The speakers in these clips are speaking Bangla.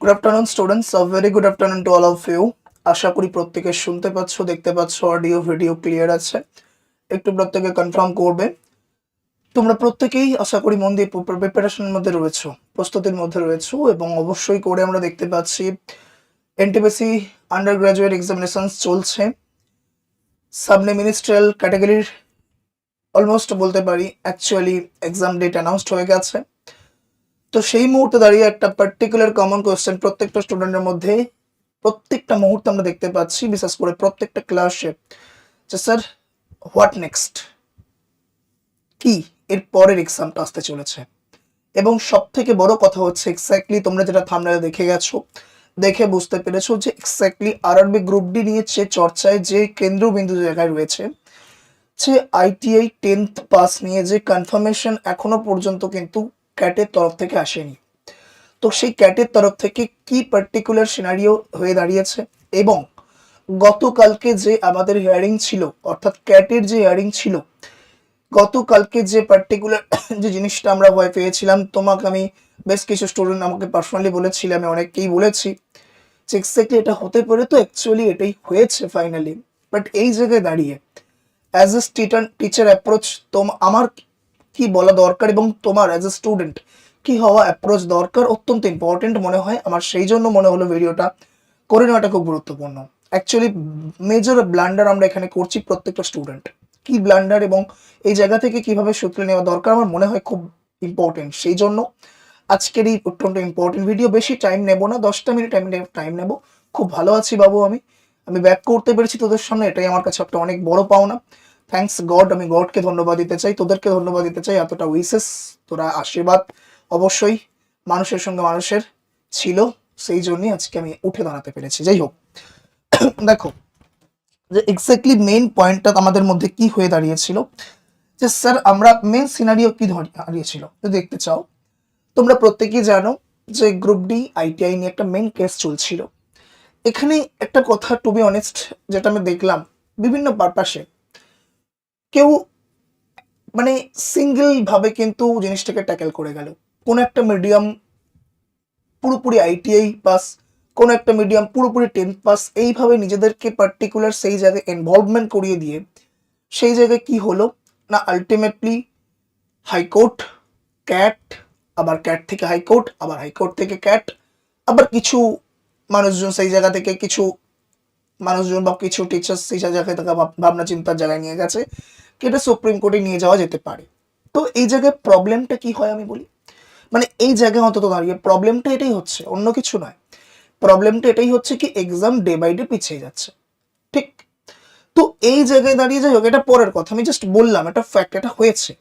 Good afternoon students a very good afternoon to all of you আশা করি প্রত্যেকে শুনতে পাচ্ছ, দেখতে পাচ্ছ অডিও ভিডিও ক্লিয়ার আছে। একটু প্রত্যেকে কনফার্ম করবে। তোমরা প্রত্যেকেই আশা করি মন দিয়ে প্রিপারেশনের মধ্যে রয়েছো, প্রস্তুতির মধ্যে রয়েছো এবং অবশ্যই করে আমরা দেখতে পাচ্ছি এনটিপিসি আন্ডার গ্রাজুয়েট এক্সামিনেশনস চলছে। সাবনে মিনিস্ট্রিয়াল ক্যাটাগরির অলমোস্ট বলতে পারি অ্যাকচুয়ালি এক্সাম ডেট অ্যানাউন্সড হয়ে গেছে। তো সেই মুহূর্তে দাঁড়িয়ে একটা পার্টিকুলার কমন কোয়েশ্চেন প্রত্যেকটা স্টুডেন্টের মধ্যে প্রত্যেকটা মুহূর্তে আমরা দেখতে পাচ্ছি, বিশেষ করে প্রত্যেকটা ক্লাসে যে স্যার হোয়াট নেক্সট কি এর পরের এক্সামটা আসতে চলেছে? এবং সব থেকে বড় কথা হচ্ছে এক্স্যাক্টলি তোমরা যেটা থামলে দেখে গেছো, দেখে বুঝতে পেরেছ যে এক্স্যাক্টলি আর আরআরবি গ্রুপ ডি নিয়ে যে চর্চায় যে কেন্দ্রবিন্দু জায়গায় রয়েছে, যে আইটিআই টেন্থ পাস নিয়ে যে কনফার্মেশন এখনও পর্যন্ত কিন্তু ক্যাটের তরফ থেকে আসেনি। তো সেই ক্যাটের তরফ থেকে কি পার্টিকুলার সিনারিও হয়ে দাঁড়িয়েছে? এবং গতকালকে যে আমাদের হিয়ারিং ছিল, অর্থাৎ ক্যাটের যে হিয়ারিং ছিল, গতকালকে যে পার্টিকুলার যে জিনিসটা আমরা ভয় পেয়েছিলাম, তোমাকে আমি বেশ কিছু স্টুডেন্ট আমাকে পার্সোনালি বলেছিলাম আমি অনেককেই বলেছি যে এক্স্যাক্টলি এটা হতে পারে তো অ্যাকচুয়ালি এটাই হয়েছে ফাইনালি বাট এই জায়গায় দাঁড়িয়ে as a teacher teacher approach তোম আমার কি বলা দরকার এবং তোমার অ্যাজ এ স্টুডেন্ট কি হওয়া অ্যাপ্রোচ দরকার অত্যন্ত ইম্পর্টেন্ট মনে হয়। আমার সেই জন্য মনে হলো ভিডিওটা করে নেওয়াটা খুব গুরুত্বপূর্ণ। অ্যাকচুয়ালি মেজর ব্লান্ডার আমরা এখানে করছি প্রত্যেকটা স্টুডেন্ট কি ব্লান্ডার এবং এই জায়গা থেকে কীভাবে সূত্রে নেওয়া দরকার আমার মনে হয় খুব ইম্পর্টেন্ট সেই জন্য আজকের এই অত্যন্ত ইম্পর্টেন্ট ভিডিও বেশি টাইম নেব না, দশটা মিনিট আমি টাইম নেব। খুব ভালো আছি বাবু আমি। আমি ব্যাক করতে পেরেছি তোদের সামনে, এটাই আমার কাছে একটা অনেক বড় পাওনা। থ্যাঙ্কস গড আমি গডকে ধন্যবাদ দিতে চাই, তোদেরকে ধন্যবাদ দিতে চাই, এতটা উইসেস তোরা আশীর্বাদ। অবশ্যই মানুষের সঙ্গে মানুষের ছিল, সেই জন্যই আজকে আমি উঠে দাঁড়াতে পেরেছি। যাই হোক, দেখো, যে এক্স্যাক্টলি মেইন পয়েন্টটা আমাদের মধ্যে কি হয়ে দাঁড়িয়েছিল, যে স্যার আমরা মেন সিনারিও কি দাঁড়িয়েছিল যদি দেখতে চাও, তোমরা প্রত্যেকেই জানো যে গ্রুপ ডি আইটিআই নিয়ে একটা মেন কেস চলছিল। এখানে একটা কথা টু বি অনেস্ট যেটা আমি দেখলাম বিভিন্ন পারপাসে কেউ মানে সিঙ্গেল ভাবে কিন্তু জিনিসটাকে ট্যাকেল করে গেল। কোন একটা মিডিয়াম পুরোপুরি আইটিআই পাস কোন একটা মিডিয়াম পুরোপুরি টেন্থ পাস এইভাবে নিজেদেরকে পার্টিকুলার সেই জায়গায় ইনভলভমেন্ট করিয়ে দিয়ে সেই জায়গায় কি হলো? না আলটিমেটলি হাইকোর্ট ক্যাট আবার ক্যাট থেকে হাইকোর্ট আবার হাইকোর্ট থেকে ক্যাট আবার কিছু মানুষজন সেই জায়গা থেকে কিছু মানুষজন বা কিছু টিচার্স সেই জায়গায় থেকে ভাব- ভাবনা চিন্তার জায়গায় নিয়ে গেছে এটা সুপ্রিম কোর্টে নিয়ে যাওয়া যেতে পারে। তো এই জায়গায় প্রবলেমটা কি হয় আমি বলি? মানে এই জায়গায় অন্তত দাঁড়িয়ে প্রবলেমটা এটাই হচ্ছে, অন্য কিছু নয়। প্রবলেমটা এটাই হচ্ছে কি এক্সাম ডে বাই ডে পিছিয়ে যাচ্ছে। ঠিক? তো এই জায়গায় দাঁড়িয়ে যাই হোক, এটা পরের কথা, আমি জাস্ট বললাম, এটা ফ্যাক্ট এটা হয়েছে।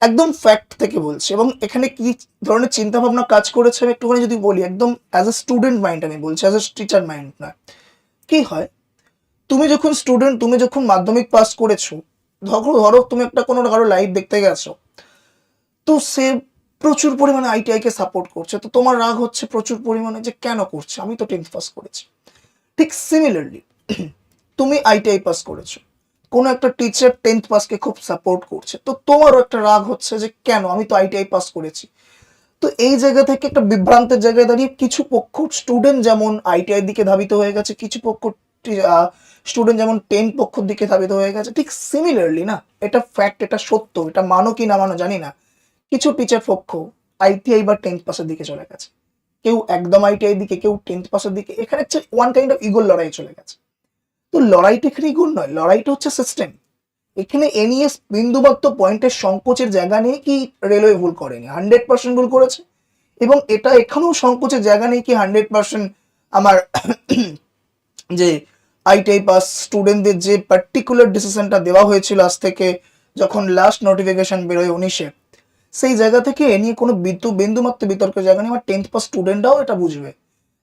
একদম ফ্যাক্ট থেকে বলছি, এবং এখানে কি ধরনের চিন্তা ভাবনা কাজ করেছে আমি একটুখানি যদি বলি, একদম অ্যাজ এ স্টুডেন্ট মাইন্ড আমি বলছি অ্যাজ এ টিচার মাইন্ড না কি হয়? তুমি যখন স্টুডেন্ট তুমি যখন মাধ্যমিক পাস করেছ, ধরো ধরো তুমি একটা কোনো কারও লাইভ দেখতে গেছো, তো সে প্রচুর পরিমাণে আইটিআই কে সাপোর্ট করছে। তো তোমার রাগ হচ্ছে প্রচুর পরিমাণে যে কেন করছে? আমি তো টেন্থ পাস করেছি। ঠিক সিমিলারলি তুমি আইটিআই পাস করেছ। কোনো একটা টিচার টেন্থ পাসকে খুব সাপোর্ট করছে। তো তোমারও একটা রাগ হচ্ছে যে কেন? আমি তো আইটিআই পাস করেছি। তো এই জায়গা থেকে একটা বিভ্রান্তের জায়গায় দাঁড়িয়ে কিছু পক্ষ স্টুডেন্ট যেমন আইটিআই দিকে ধাবিত হয়ে গেছে, কিছু পক্ষ স্টুডেন্ট যেমন টেন পক্ষর দিকে ধাবিত হয়ে গেছে, ঠিক সিমিলারলি না? এটা ফ্যাক্ট এটা সত্য, এটা মানো কি না মানো জানি না। কিছু টিচার পক্ষ আইটিআই বা টেন্থ পাসের দিকে চলে গেছে। কেউ একদম আইটিআই দিকে, কেউ টেন্থ পাসের দিকে, এখানে হচ্ছে ওয়ান কাইন্ড অফ ইগোর লড়াই চলে গেছে। তো লড়াইটা এখানে ইগোর নয়, লড়াইটা হচ্ছে সিস্টেম এখানে এনইএস বিন্দুমাত্র পয়েন্টের সংকোচের জায়গা নিয়ে কি রেলওয়ে ভুল করেনি? হান্ড্রেড পার্সেন্ট ভুল করেছে? এবং এটা এখানেও সংকোচের জায়গা নেই কি হান্ড্রেড পার্সেন্ট আমার যে আইটিআই পাস স্টুডেন্টদের যে পার্টিকুলার ডিসিশনটা দেওয়া হয়েছিল আজ থেকে যখন লাস্ট নোটিফিকেশন বেরোয় উনিশে, সেই জায়গা থেকে এ নিয়ে কোনো বিন্দু, বিন্দুমাত্র বিতর্কের জায়গা নেই। আমার টেন্থ পাস স্টুডেন্টরাও এটা বুঝবে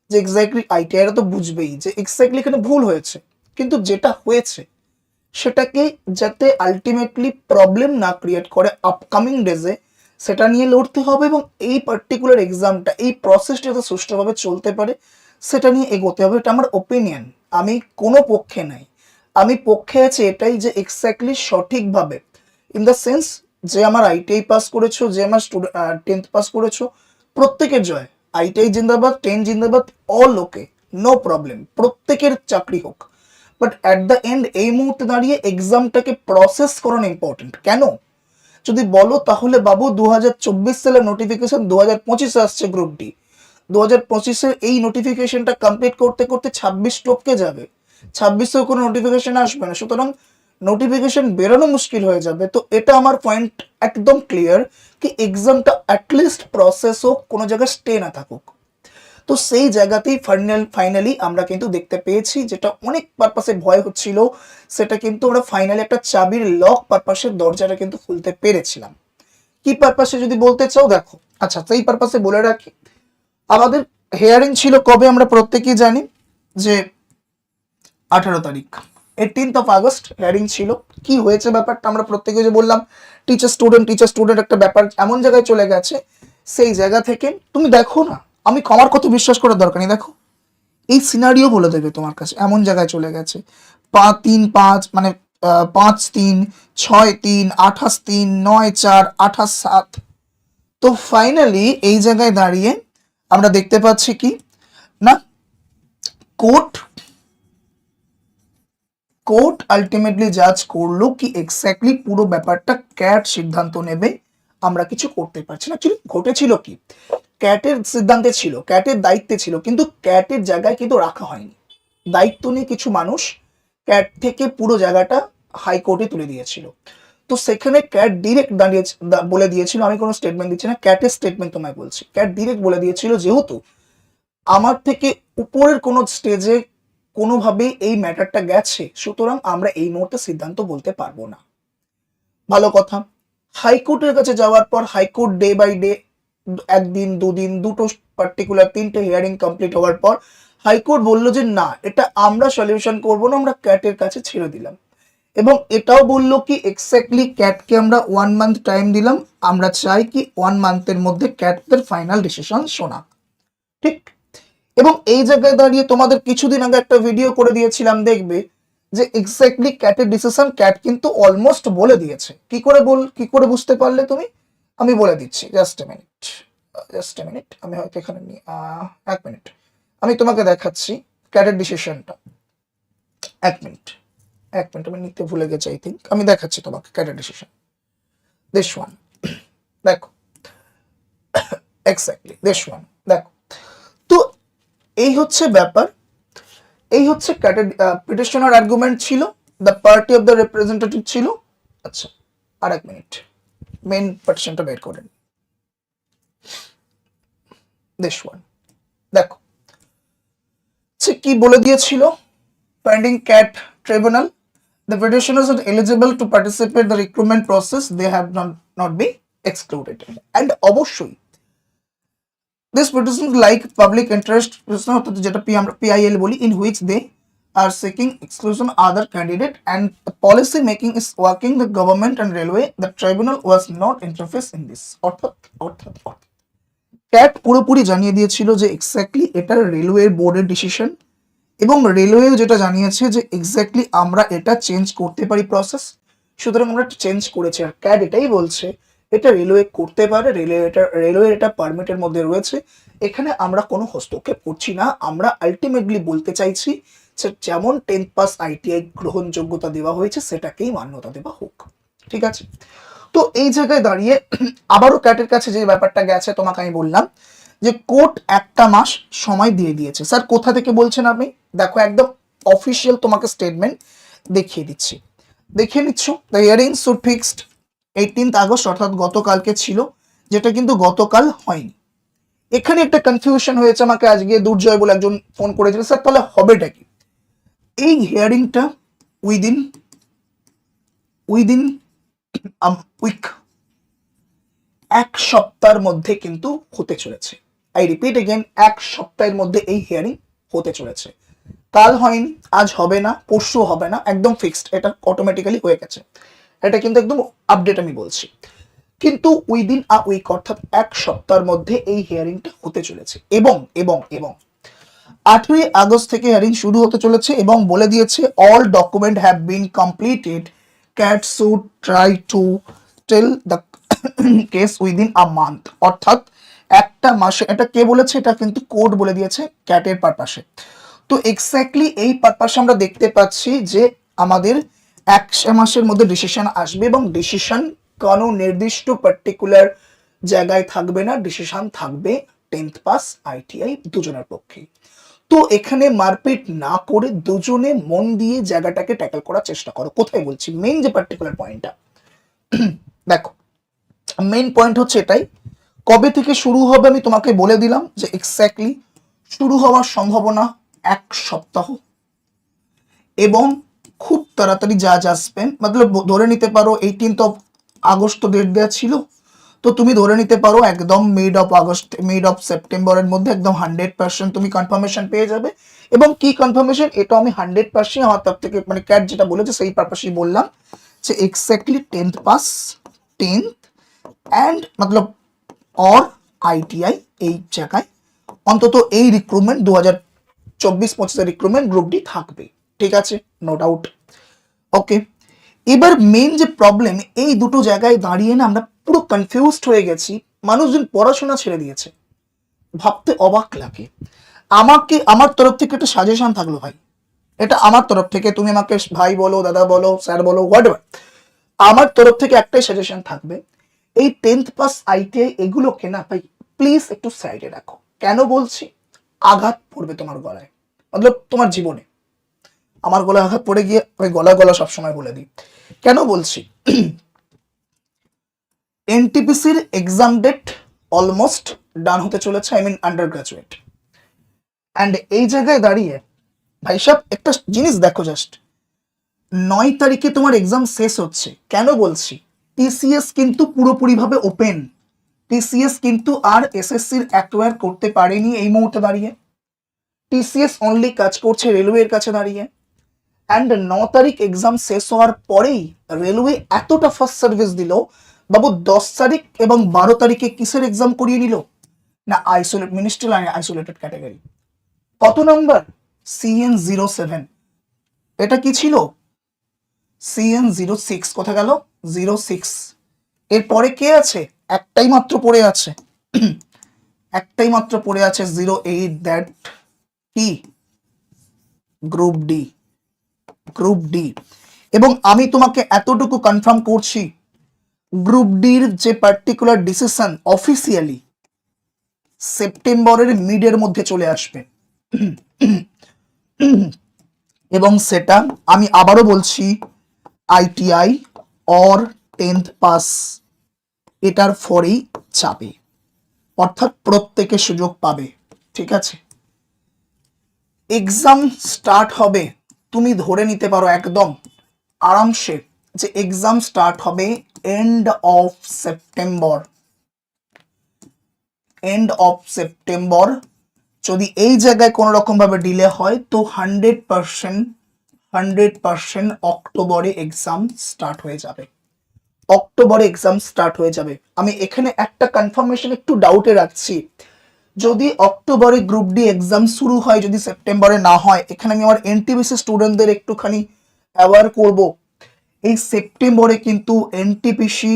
যে এক্স্যাক্টলি আইটিআইরা তো বুঝবেই যে এক্স্যাক্টলি এখানে ভুল হয়েছে। কিন্তু যেটা হয়েছে সেটাকে যাতে আলটিমেটলি প্রবলেম না ক্রিয়েট করে আপকামিং ডেজে সেটা নিয়ে লড়তে হবে এবং এই পার্টিকুলার এক্সামটা এই প্রসেসটা যাতে সুষ্ঠুভাবে চলতে পারে, সেটা নিয়ে এগোতে হবে, এটা আমার ওপিনিয়ন আমি কোনো পক্ষে নাই। আমি পক্ষে আছে এটাই যে এক্স্যাক্টলি সঠিকভাবে। ইন দ্য সেন্স যে আমার আইটিআই পাস করেছ, যে আমার টেন্থ পাস করেছ, প্রত্যেকের জয়। আইটিআই জিন্দাবাদ টেন জিন্দাবাদ অল ওকে নো প্রবলেম প্রত্যেকের চাকরি হোক। বাট অ্যাট দ্য এন্ড এই মুহূর্তে দাঁড়িয়ে এক্সামটাকে প্রসেস করানো ইম্পর্টেন্ট কেন? যদি বলো তাহলে বাবু দু হাজার চব্বিশ সালের নোটিফিকেশন দু হাজার পঁচিশে আসছে গ্রুপ ডি দু হাজার এই নোটিফিকেশনটা কমপ্লিট করতে করতে ছাব্বিশ টপকে যাবে। ছাব্বিশেও কোনো নোটিফিকেশন আসবে না। সুতরাং নোটিফিকেশন বেরোনো মুশকিল হয়ে যাবে। তো এটা আমার পয়েন্ট একদম ক্লিয়ার কি এক্সামটা অ্যাটলিস্ট প্রসেস হোক, কোনো জায়গায় স্টে না থাকুক। তো সেই জায়গাতেই ফাইনাল ফাইনালি আমরা কিন্তু দেখতে পেয়েছি যেটা অনেক পারপাসে ভয় হচ্ছিল। সেটা কিন্তু আমরা ফাইনালি একটা চাবির লক পারপাসের দরজাটা কিন্তু খুলতে পেরেছিলাম। কি পারপাসে যদি বলতে চাও, দেখো। আচ্ছা সেই পারপাসে বলে রাখি। আমাদের হেয়ারিং ছিল কবে আমরা প্রত্যেকেই জানি যে আঠারো তারিখ। এইটিনথ অফ আগস্ট হেয়ারিং ছিল। কি হয়েছে ব্যাপারটা আমরা প্রত্যেকে যে বললাম টিচার স্টুডেন্ট টিচার স্টুডেন্ট একটা ব্যাপার এমন জায়গায় চলে গেছে। সেই জায়গা থেকে, তুমি দেখো না আমি আমার কত বিশ্বাস করার দরকার নেই, দেখো। এই সিনারিও বলে দেবে তোমার কাছে, এমন জায়গায় চলে গেছে। পাঁচ তিন, পাঁচ মানে পাঁচ তিন, ছয় তিন, আঠাশ তিন, নয় চার, আঠাশ সাত। তো ফাইনালি এই জায়গায় দাঁড়িয়ে আমরা দেখতে পাচ্ছি কি? না, কোর্ট কোর্ট আলটিমেটলি জাজ করল কি এক্স্যাক্টলি পুরো ব্যাপারটা ক্যাট সিদ্ধান্ত নেবে। আমরা কিছু করতে পারছি না। অ্যাকচুয়ালি ঘটেছিল কি? ক্যাটের সিদ্ধান্তে ছিল, ক্যাটের দায়িত্বে ছিল, কিন্তু ক্যাটের জায়গায় কিন্তু রাখা হয়নি। দায়িত্ব নিয়ে কিছু মানুষ ক্যাট থেকে পুরো জায়গাটা হাইকোর্টে তুলে দিয়েছিল। তো সেখানে ক্যাট ডিরেক্ট দাঁড়িয়ে বলে দিয়েছিল, আমি কোনো স্টেটমেন্ট দিচ্ছি না, ক্যাটের স্টেটমেন্ট তোমায় বলছি। ক্যাট ডিরেক্ট বলে দিয়েছিল, যেহেতু আমার থেকে উপরের কোনো স্টেজে কোনোভাবে এই ম্যাটারটা গেছে, সুতরাং আমরা এই মুহূর্তে সিদ্ধান্ত বলতে পারব না। ভালো কথা। হাইকোর্টের কাছে যাওয়ার পর হাইকোর্ট ডে বাই ডে, একদিন, দুদিন, দুটো পার্টিকুলার তিনটে হিয়ারিং কমপ্লিট হওয়ার পর হাইকোর্ট বলল যে না, এটা আমরা সলিউশন করব না, আমরা ক্যাটের কাছে ছেড়ে দিলাম। এবং এটাও বলল কি এক্স্যাক্টলি ক্যাটকে আমরা ওয়ান মান্থ টাইম দিলাম, আমরা চাই কি ওয়ান মান্থের মধ্যে ক্যাটের ফাইনাল ডিসিশন শোনা। ঠিক? এবং এই জায়গায় দাঁড়িয়ে তোমাদের কিছুদিন আগে একটা ভিডিও করে দিয়েছিলাম, দেখবে? যে এক্স্যাক্টলি ক্যাটের ডিসিশন ক্যাট কিন্তু অলমোস্ট বলে দিয়েছে। কি করে বল, কি করে বুঝতে পারলে তুমি? আমি বলে দিচ্ছি just a minute just a minute আমি হয়তো এখানে নিই এক মিনিট আমি তোমাকে দেখাচ্ছি ক্যাটের ডিসিশনটা এক মিনিট এক মিনিট আমি নিতে ভুলে গেছি আই থিঙ্ক আমি দেখাচ্ছি তোমাকে ক্যাটের ডিসিশন দিস ওয়ান দেখো। এক্স্যাক্টলি দিস ওয়ান দেখো। তো এই হচ্ছে ব্যাপার। এই হচ্ছে পিটিশনার আর্গুমেন্ট ছিল the party of the representative ছিল। আচ্ছা আর এক মিনিট মেন পিটিশনটা বের করেন। দেখো সে কি বলে দিয়েছিল? Finding CAT tribunal the petitioners are eligible to participate the recruitment process they have not, not been excluded and অবশ্যই this petition like public interest petition অর্থাৎ যেটা পি আমরা পিআইএল বলি which they are seeking exclusion other candidate and the policy making is working the government and railway the tribunal was not interface in this অর্থাৎ অর্থাৎ ক্যাট পুরোপুরি জানিয়ে দিয়েছিল যে এক্স্যাক্টলি এটা রেলওয়ে বোর্ডের ডিসিশন এবং রেলওয়েও যেটা জানিয়েছে যে এক্স্যাক্টলি আমরা এটা চেঞ্জ করতে পারি প্রসেস সুতরাং আমরা চেঞ্জ করেছি আর ক্যাড এটাই বলছে এটা রেলওয়ে করতে পারে রেলওয়ে এটা রেলওয়ে এটা পারমিটের মধ্যে রয়েছে। এখানে আমরা কোনো হস্তক্ষেপ করছি না, আমরা আলটিমেটলি বলতে চাইছি যেমন টেন্থ পাস আইটিআই গ্রহণযোগ্যতা দেওয়া হয়েছে, সেটাকেই মান্যতা দেওয়া হোক। ঠিক আছে? তো এই জায়গায় দাঁড়িয়ে আবারও ক্যাটের কাছে যে ব্যাপারটা গেছে, তোমাকে আমি বললাম যে কোর্ট একটা মাস সময় দিয়ে দিয়েছে। স্যার কোথা থেকে বলছেন আপনি? দেখো, একদম অফিসিয়াল তোমাকে স্টেটমেন্ট দেখিয়ে দিচ্ছি। দেখিয়ে নিচ্ছ the hearing should fixed eighteenth August অর্থাৎ গতকালকে ছিল, যেটা কিন্তু গতকাল হয়নি। এখানে একটা কনফিউশন হয়েছে আমাকে আজকে, দুর্জয় বলে একজন ফোন করেছিল, স্যার, তাহলে হবেটা কি? এই হিয়ারিংটা উইদিন উইদিন উইক এক সপ্তাহের মধ্যে কিন্তু হতে চলেছে। আই রিপিট এগেন এক সপ্তাহের মধ্যে এই হিয়ারিং হতে চলেছে। কাল হয়নি, আজ হবে না, পরশু হবে না, একদম ফিক্সড এটা অটোমেটিক্যালি হয়ে গেছে। এটা কিন্তু একদম আপডেট আমি বলছি। কিন্তু উইদিন আ উইক অর্থাৎ এক সপ্তাহের মধ্যে এই হিয়ারিংটা হতে চলেছে। এবং এবং এবং আঠেরোই আগস্ট থেকে হিয়ারিং শুরু হতে চলেছে এবং বলে দিয়েছে all document have been completed CAT should try to tell the case within a month অর্থাৎ একটা মাসে, এটা কে বলেছে? এটা কিন্তু কোড বলে দিয়েছে ক্যাটের পারপাসে তো এক্স্যাক্টলি এই পারপাসে আমরা দেখতে পাচ্ছি যে আমাদের এক মাসের মধ্যে ডিসিশন আসবে এবং ডিসিশন কোনো নির্দিষ্ট পার্টিকুলার জায়গায় থাকবে না ডিসিশন থাকবে টেন্থ পাস আইটিআই দুজনের পক্ষে। তো এখানে মারপিট না করে দুজনে মন দিয়ে জায়গাটাকে ট্যাকল করার চেষ্টা করো। কোথায় বলছি? মেইন যে পার্টিকুলার পয়েন্টটা দেখো মেন পয়েন্ট হচ্ছে এটাই। কবে থেকে শুরু হবে আমি তোমাকে বলে দিলাম যে এক্স্যাক্টলি শুরু হওয়ার সম্ভাবনা এক সপ্তাহ। এবং খুব তাড়াতাড়ি যা আসবেন মতলব ধরে নিতে পারো এইটিনথ অফ আগস্ট ডেট দেওয়া ছিল, তো তুমি ধরে নিতে পারো একদম mid of August mid of সেপ্টেম্বরের মধ্যে একদম হান্ড্রেড পার্সেন্ট তুমি কনফার্মেশন পেয়ে যাবে। এবং কি কনফার্মেশন এটা আমি হান্ড্রেড পার্সেন্ট আমার তরফ থেকে মানে ক্যাট যেটা বলেছে সেই পারপাসেই বললাম, যে exactly tenth pass tenth and Matlab or ITI এই জায়গায় অন্তত এই রিক্রুটমেন্ট দু হাজার চব্বিশ পঁচিশের রিক্রুটমেন্ট গ্রুপ ডি থাকবে। ঠিক আছে নো ডাউট ওকে এবার মেন যে প্রবলেম এই দুটো জায়গায় দাঁড়িয়ে না আমরা পুরো কনফিউজড হয়ে গেছি। মানুষজন পড়াশোনা ছেড়ে দিয়েছে। ভাবতে অবাক লাগে। আমাকে, আমার তরফ থেকে একটা সাজেশন থাকল ভাই। এটা আমার তরফ থেকে, তুমি আমাকে ভাই বলো, দাদা বলো স্যার বলো হোয়াট আমার তরফ থেকে একটাই সাজেশন থাকবে। এই টেন্থ পাস আইটিআই এগুলোকে না ভাই প্লিজ একটু সাইডে রাখো। কেন বলছি? আঘাত পড়বে তোমার গলায়। মতলব তোমার জীবনে। আমার গলায় আঘাত পড়ে গিয়ে আমি গলা গলা সবসময় বলে দিই। কেন বলছি? এনটিপিসির এক্সাম ডেট অলমোস্ট ডান হতে চলেছে I mean undergraduate and এই জায়গায় দাঁড়িয়ে, ভাই সাহেব একটা জিনিস দেখো জাস্ট নয় তারিখে তোমার এক্সাম শেষ হচ্ছে। কেন বলছি? টিসিএস কিন্তু পুরোপুরিভাবে ওপেন টিসিএস কিন্তু আর এসএসসির অ্যাকোয়ার করতে পারেনি এই মুহূর্তে দাঁড়িয়ে। টিসিএস অনলি কাজ করছে রেলওয়ের কাছে দাঁড়িয়ে। অ্যান্ড ন তারিখ এক্সাম শেষ হওয়ার পরেই রেলওয়ে এতটা ফার্স্ট সার্ভিস দিল, বাবু দশ তারিখ এবং বারো তারিখে কিসের এক্সাম করিয়ে নিল? না আইসোলেট মিনিস্ট্রিয়াল আইসোলেটেড ক্যাটাগরি কত নাম্বার সিএন জিরো সেভেন এটা কি ছিল? সিএন জিরো সিক্স কোথা গেল? জিরো সিক্স এরপরে কে আছে? একটাই মাত্র পড়ে আছে। একটাই মাত্র পড়ে আছে জিরো এইট দ্যাট কি? গ্রুপ ডি গ্রুপ ডি এবং আমি তোমাকে এতটুকু কনফার্ম করছি গ্রুপ ডির যে পার্টিকুলার ডিসিশন অফিসিয়ালি সেপ্টেম্বরের মিডের মধ্যে চলে আসবে। এবং সেটা আমি আবারও বলছি আইটিআই অর টেন্থ পাস এটার ফরেই যাবে। অর্থাৎ প্রত্যেকে সুযোগ পাবে, ঠিক আছে? এক্সাম স্টার্ট হবে তুমি ধরে নিতে পারো একদম আরামসে যে এক্সাম স্টার্ট হবে end of September end of September যদি এই জায়গায় কোনো রকম ভাবে ডিলে হয়, তো হান্ড্রেড পার্সেন্ট হান্ড্রেড পার্সেন্ট অক্টোবরে এক্সাম স্টার্ট হয়ে যাবে। অক্টোবরে এক্সাম স্টার্ট হয়ে যাবে। আমি এখানে একটা কনফার্মেশন একটু ডাউটে রাখছি। যদি অক্টোবরে গ্রুপ ডি এক্সাম শুরু হয়, যদি সেপ্টেম্বরে না হয়, এখানে আমি আমার এনটিপিসি স্টুডেন্টদের একটুখানি অ্যাওয়ার করব। এই সেপ্টেম্বরে কিন্তু এনটিপিসি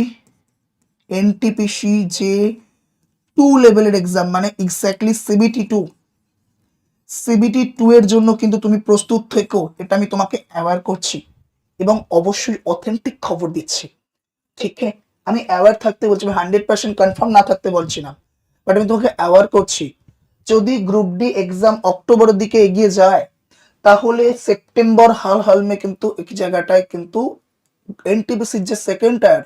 এনটিপিসি যে টু লেভেলের এক্সাম মানে exactly CBT two CBT two এর জন্য কিন্তু তুমি প্রস্তুত থেকো, এটা আমি তোমাকে অ্যাওয়ার করছি। এবং অবশ্যই অথেন্টিক খবর দিচ্ছি। ঠিক আছে? আমি অ্যাওয়ার থাকতে বলছি হান্ড্রেড পার্সেন্ট কনফার্ম না থাকতে বলছি না। বাট আমি তোমাকে অ্যাওয়ার করছি, যদি গ্রুপ ডি এক্সাম অক্টোবরের দিকে এগিয়ে যায়, তাহলে সেপ্টেম্বর হাল হালমে কিন্তু এই জায়গাটায় কিন্তু এনটিপিসির যে সেকেন্ড টায়ার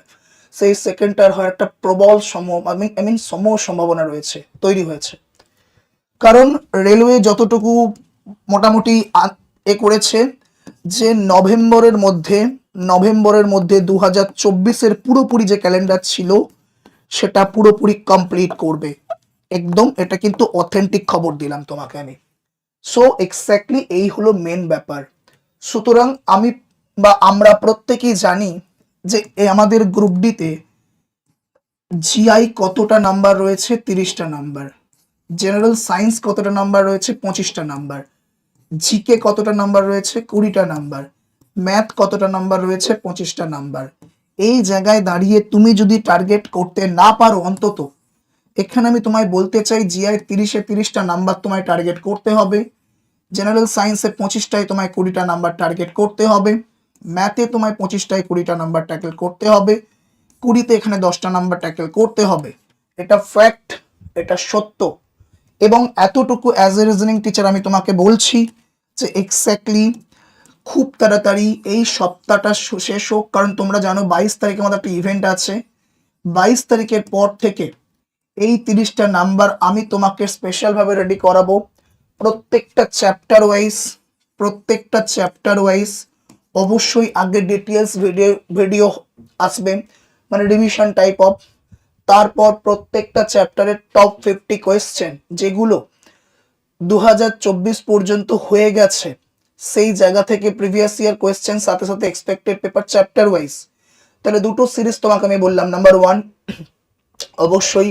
সেই সেকেন্ড টায়ার হওয়ার একটা প্রবল সম আই মিন সম সম্ভাবনা রয়েছে, তৈরি হয়েছে। কারণ রেলওয়ে যতটুকু মোটামুটি এ করেছে যে নভেম্বরের মধ্যে নভেম্বরের মধ্যে দু হাজার চব্বিশের পুরোপুরি যে ক্যালেন্ডার ছিল, সেটা পুরোপুরি কমপ্লিট করবে। একদম এটা কিন্তু অথেন্টিক খবর দিলাম তোমাকে আমি। সো এক্স্যাক্টলি এই হলো মেন ব্যাপার। সুতরাং আমি বা আমরা প্রত্যেকেই জানি যে আমাদের গ্রুপ ডিতে জিআই কতটা নাম্বার রয়েছে? তিরিশটা নাম্বার জেনারেল সায়েন্স কতটা নাম্বার রয়েছে? পঁচিশটা নাম্বার জিকে কতটা নাম্বার রয়েছে? কুড়িটা নাম্বার ম্যাথ কতটা নাম্বার রয়েছে? পঁচিশটা নাম্বার এই জায়গায় দাঁড়িয়ে তুমি যদি টার্গেট করতে না পারো অন্তত এখানে আমি তোমায় বলতে চাই জিআই তিরিশে তিরিশটা নাম্বার তোমায় টার্গেট করতে হবে। জেনারেল সায়েন্সে পঁচিশটায় তোমায় কুড়িটা নাম্বার টার্গেট করতে হবে। ম্যাথে তোমায় পঁচিশটায় কুড়িটা নাম্বার ট্যাকেল করতে হবে। কুড়িতে এখানে দশটা নাম্বার ট্যাকেল করতে হবে। এটা ফ্যাক্ট এটা সত্য। এবং এতটুকু অ্যাজ এ রিজনিং টিচার আমি তোমাকে বলছি যে এক্স্যাক্টলি খুব তাড়াতাড়ি এই সপ্তাহটা শেষ হোক। কারণ তোমরা জানো বাইশ তারিখে আমাদের একটা ইভেন্ট আছে। বাইশ তারিখের পর থেকে এই তিরিশটা নাম্বার আমি তোমাকে স্পেশালভাবে রেডি করাবো। প্রত্যেকটা চ্যাপ্টার ওয়াইজ প্রত্যেকটা চ্যাপ্টার ওয়াইজ অবশ্যই আগে ডিটেলস ভিডিও ভিডিও আসবে মানে রিভিশন টাইপ অফ তারপর প্রত্যেকটা চ্যাপ্টারের টপ ফিফটি কোয়েশ্চেন যেগুলো দু হাজার চব্বিশ পর্যন্ত হয়ে গেছে, সেই জায়গা থেকে প্রিভিয়াস ইয়ার কোয়েশ্চেন সাথে সাথে এক্সপেক্টেড পেপার চ্যাপ্টার ওয়াইজ তাহলে দুটো সিরিজ তোমাকে আমি বললাম নাম্বার ওয়ান অবশ্যই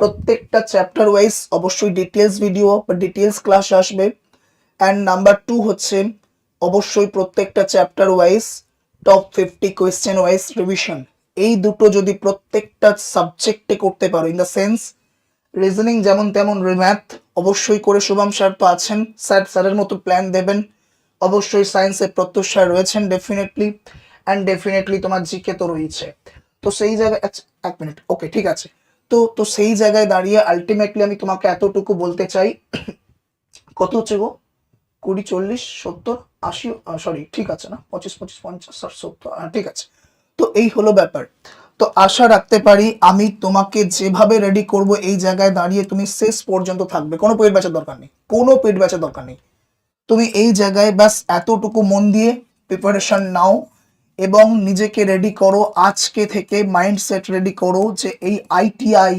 প্রত্যেকটা চ্যাপ্টার ওয়াইজ অবশ্যই ডিটেলস ভিডিও বা ডিটেলস ক্লাস আসবে। অ্যান্ড নাম্বার টু হচ্ছে অবশ্যই প্রত্যেকটা chapter wise top fifty question wise revision এই দুটো যদি প্রত্যেকটা সাবজেক্টে করতে পারো ইন দ্য সেন্স রিজনিং যেমন তেমন ম্যাথ অবশ্যই করে শুভম স্যার তো আছেন। স্যার স্যারের মতো প্ল্যান দেবেন। অবশ্যই সায়েন্সে প্রত্যুষ রয়েছেন ডেফিনেটলি অ্যান্ড ডেফিনেটলি তোমার জিকে তো রয়েছে। তো সেই জায়গায় আচ্ছা, এক মিনিট ওকে ঠিক আছে। তো তো সেই জায়গায় দাঁড়িয়ে আলটিমেটলি আমি তোমাকে এতটুকু বলতে চাই কত হচ্ছে গো? কুড়ি চল্লিশ সত্তর আশি সরি ঠিক আছে না? পঁচিশ পঁচিশ পঞ্চাশ ষাট সত্তর হ্যাঁ, ঠিক আছে। তো এই হলো ব্যাপার। তো আশা রাখতে পারি আমি তোমাকে যেভাবে রেডি করব এই জায়গায় দাঁড়িয়ে তুমি শেষ পর্যন্ত থাকবে। কোনো পেট ব্যাচের দরকার নেই। কোনো পেট ব্যাচের দরকার নেই। তুমি এই জায়গায় ব্যাস এতটুকু মন দিয়ে প্রিপারেশন নাও। এবং নিজেকে রেডি করো, আজকে থেকে মাইন্ডসেট রেডি করো যে এই আইটিআই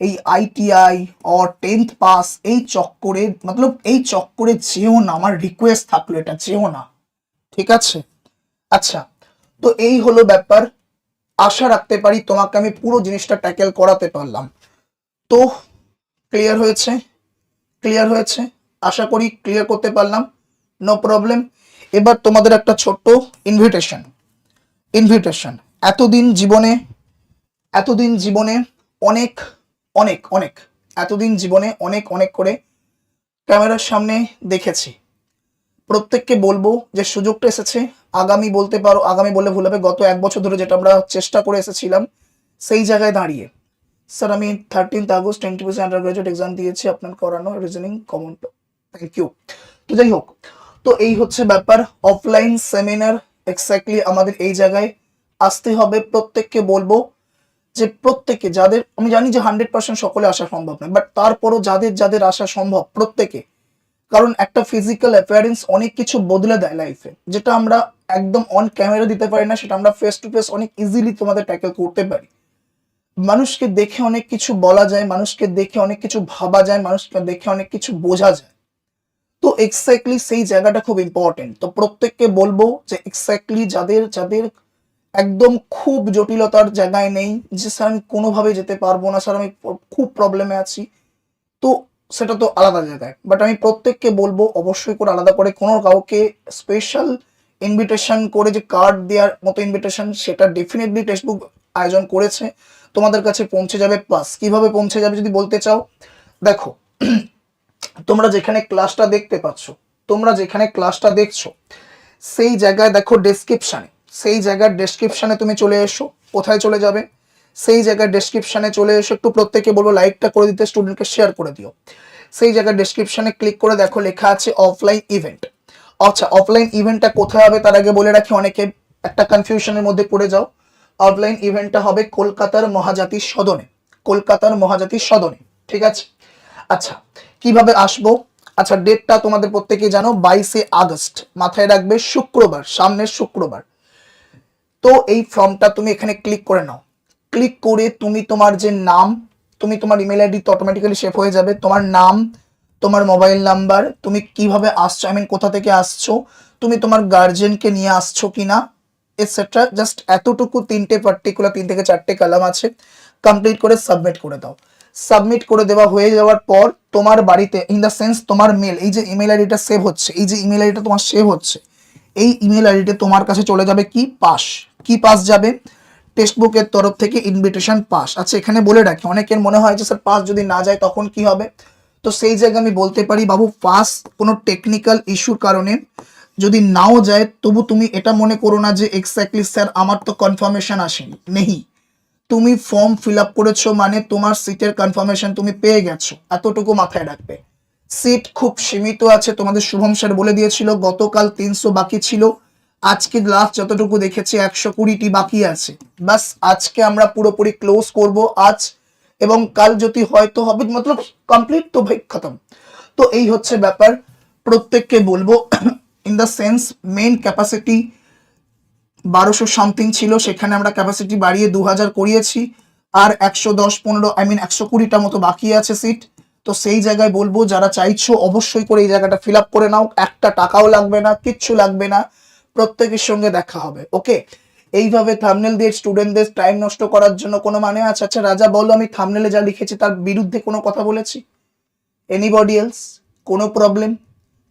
এই আইটিআই অর টেন্থ পাস এই চক্করে, মতলব এই চক্করে যেও না, আমার রিকোয়েস্ট থাকল এটা, যেও না। ঠিক আছে? আচ্ছা তো এই হলো ব্যাপার। আশা রাখতে পারি তোমাকে আমি পুরো জিনিসটা ট্যাকেল করাতে পারলাম। তো ক্লিয়ার হয়েছে? ক্লিয়ার হয়েছে? আশা করি ক্লিয়ার করতে পারলাম। নো প্রবলেম এবার তোমাদের একটা ছোট্ট ইনভিটেশন ইনভিটেশন এতদিন জীবনে এতদিন জীবনে অনেক অনেক অনেক, এতদিন জীবনে অনেক অনেক করে ক্যামেরার সামনে দেখেছি। প্রত্যেককে বলব যে সুযোগটা এসেছে। আগামী বলতে পারো, আগামী বললে ভুল হবে। গত এক বছর ধরে যেটা আমরা চেষ্টা করে এসেছিলাম, সেই জায়গায় দাঁড়িয়ে। স্যার আমি thirteenth August twenty percent undergraduate exam দিয়েছি। আপনার করানো রিজনিং কমন থ্যাংক ইউ তো যাই হোক, তো এই হচ্ছে ব্যাপার। অফলাইন সেমিনার এক্স্যাক্টলি আমাদের এই জায়গায় আসতে হবে। প্রত্যেককে বলব যে প্রত্যেকে যাদের, আমি জানি যে হান্ড্রেড পার্সেন্ট সকলে আসা সম্ভব নয় বাট তারপরও যাদের যাদের আসা সম্ভব প্রত্যেকে। কারণ একটা ফিজিক্যাল অ্যাপিয়ারেন্স অনেক কিছু বদলে দেয় লাইফে যেটা আমরা একদম অন ক্যামেরা দিতে পারি না, সেটা আমরা ফেস টু ফেস অনেক ইজিলি তোমাদের ট্যাকেল করতে পারি। মানুষকে দেখে অনেক কিছু বলা যায়, মানুষকে দেখে অনেক কিছু ভাবা যায়, মানুষকে দেখে অনেক কিছু বোঝা যায়। তো এক্স্যাক্টলি সেই জায়গাটা খুব ইম্পর্টেন্ট তো প্রত্যেককে বলব যে এক্স্যাক্টলি যাদের যাদের একদম খুব জটিলতার জায়গায় নেই, যে স্যার আমি কোনোভাবে যেতে পারব না স্যার আমি খুব প্রবলেমে আছি, তো সেটা তো আলাদা জায়গায়। বাট আমি প্রত্যেককে বলব অবশ্যই করে, আলাদা করে কোনো কাউকে স্পেশাল ইনভিটেশন করে যে কার্ড দেওয়ার মতো ইনভিটেশন সেটা ডেফিনেটলি টেক্সটবুক আয়োজন করেছে। তোমাদের কাছে পৌঁছে যাবে প্লাস কীভাবে পৌঁছে যাবে যদি বলতে চাও, দেখো তোমরা যেখানে ক্লাসটা দেখতে পাচ্ছ, তোমরা যেখানে ক্লাসটা দেখছ, সেই জায়গায় দেখো ডেসক্রিপশানে সেই জায়গার ডেসক্রিপশানে তুমি চলে এসো, কোথায় চলে যাবে? সেই জায়গার ডেসক্রিপশানে চলে এসো একটু প্রত্যেকে বলব লাইকটা করে দিতে স্টুডেন্টকে শেয়ার করে দিও। সেই জায়গার ডেসক্রিপশানে ক্লিক করে দেখো, লেখা আছে অফলাইন ইভেন্ট আচ্ছা অফলাইন ইভেন্টটা কোথায় হবে তার আগে বলে রাখি, অনেকে একটা কনফিউশনের মধ্যে পড়ে যাও। অফলাইন ইভেন্টটা হবে কলকাতার মহাজাতির সদনে, কলকাতার মহাজাতির সদনে, ঠিক আছে? আচ্ছা কীভাবে আসব? আচ্ছা ডেটটা তোমাদের প্রত্যেকেই জানো, বাইশে আগস্ট। মাথায় রাখবে শুক্রবার, সামনের শুক্রবার। তো এই ফর্মটা তুমি এখানে ক্লিক করে নাও। ক্লিক করে তুমি তোমার যে নাম, তুমি তোমার ইমেল আইডি তো অটোমেটিক্যালি সেভ হয়ে যাবে। তোমার নাম, তোমার মোবাইল নাম্বার তুমি কীভাবে আসছো আই মিন কোথা থেকে আসছো, তুমি তোমার গার্জেনকে নিয়ে আসছো কিনা এটসেট্রা জাস্ট এতটুকু তিনটে পার্টিকুলার তিন থেকে চারটে কালাম আছে। কমপ্লিট করে সাবমিট করে দাও। সাবমিট করে দেওয়া হয়ে যাওয়ার পর তোমার বাড়িতে ইন দ্য সেন্স তোমার মেল এই যে ইমেল আইডিটা সেভ হচ্ছে, এই যে ইমেল আইডিটা তোমার সেভ হচ্ছে, এই ইমেল আইডিতে তোমার কাছে চলে যাবে কি? পাস কি পাস যাবে? টেক্সট বুকের তরফ থেকে ইনভিটেশন পাস আচ্ছা এখানে বলে রাখি, অনেকের মনে হয় যে, স্যার পাস যদি না যায়, তখন কি হবে? তো সেই জায়গায় আমি বলতে পারি, বাবু পাস কোনো টেকনিক্যাল ইস্যুর কারণে যদি নাও যায়, তবু তুমি এটা মনে করো না যে এক্স্যাক্টলি স্যার, আমার তো কনফার্মেশন আসেনি, নেই। তুমি ফর্ম ফিল আপ করেছ মানে তোমার সিটের কনফার্মেশন তুমি পেয়ে গেছো। এতটুকু মাথায় রাখবে। সিট খুব সীমিত আছে, তোমাদের শুভম স্যার বলে দিয়েছিল, গতকাল তিনশো বাকি ছিল। আজকে লাস্ট যতটুকু দেখেছি, একশো কুড়িটি বাকি আছে। বাস আজকে আমরা পুরোপুরি ক্লোজ করব আজ। এবং কাল যদি হয়তো হবে, মতলব কমপ্লিট তো ভাই খতম। তো এই হচ্ছে ব্যাপার। প্রত্যেককে বলব in the sense main capacity বারোশো সামথিং ছিল, সেখানে আমরা ক্যাপাসিটি বাড়িয়ে দু হাজার করিয়েছি। আর একশো দশ পনেরো আই মিন একশো কুড়িটা মতো বাকি আছে সিট তো সেই জায়গায় বলব, যারা চাইছো অবশ্যই করে এই জায়গাটা ফিল আপ করে নাও। একটা টাকাও লাগবে না, কিচ্ছু লাগবে না। প্রত্যেকের সঙ্গে দেখা হবে ওকে এইভাবে থামনেল দিয়ে স্টুডেন্টদের টাইম নষ্ট করার জন্য কোনো মানে আছে? আচ্ছা রাজা, বলো আমি থামনেলে যা লিখেছি তার বিরুদ্ধে কোনো কথা বলেছি? এনিবডি এলস কোনো প্রবলেম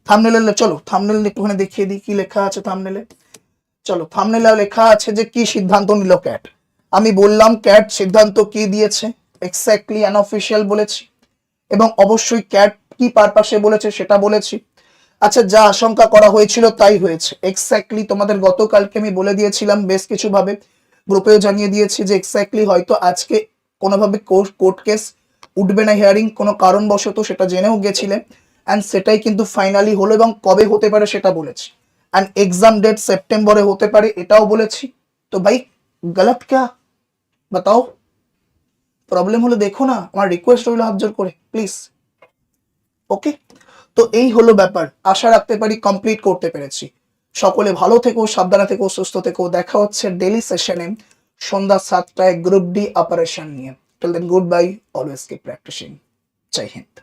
থামনেলে চলো থামনেল একটুখানি দেখিয়ে দিই, কি লেখা আছে থামনেলে চলো থামনেলে লেখা আছে যে কি সিদ্ধান্ত নিল ক্যাট আমি বললাম ক্যাট সিদ্ধান্ত কি দিয়েছে? এক্স্যাক্টলি আনঅফিসিয়াল বলেছি। এবং অবশ্যই ক্যাট কি পারপাসে বলেছে সেটা বলেছি। আচ্ছা যা আশঙ্কা করা হয়েছিল তাই হয়েছে। এক্স্যাক্টলি তোমাদের গতকালকে আমি বলে দিয়েছিলাম বেশ কিছু ভাবে গ্রুপেও জানিয়ে দিয়েছি যে এক্স্যাক্টলি হয়তো আজকে কোনোভাবে কোর্ট কেস উঠবে না হিয়ারিং কোনো কারণবশত সেটা জেনেও গেছিলে। অ্যান্ড সেটাই কিন্তু ফাইনালি হলো এবং কবে হতে পারে সেটা বলেছি। অ্যান্ড এক্সাম ডেট সেপ্টেম্বরে হতে পারে, এটাও বলেছি। তো ভাই, গলত ক্যা? বাতাও। প্রবলেম হলে দেখো না, আমার রিকোয়েস্ট রইল হাত জোর করে প্লিজ ওকে তো এই হলো ব্যাপার, আশা রাখতে পারি কমপ্লিট করতে পেরেছি। সকলে ভালো থেকো, সাবধানে থেকো, সুস্থ থেকো। দেখা হচ্ছে ডেলি সেশনে সন্ধ্যা সাতটায় গ্রুপ ডি অপারেশন নিয়ে। Till then good bye always keep practising জয় হিন্দ।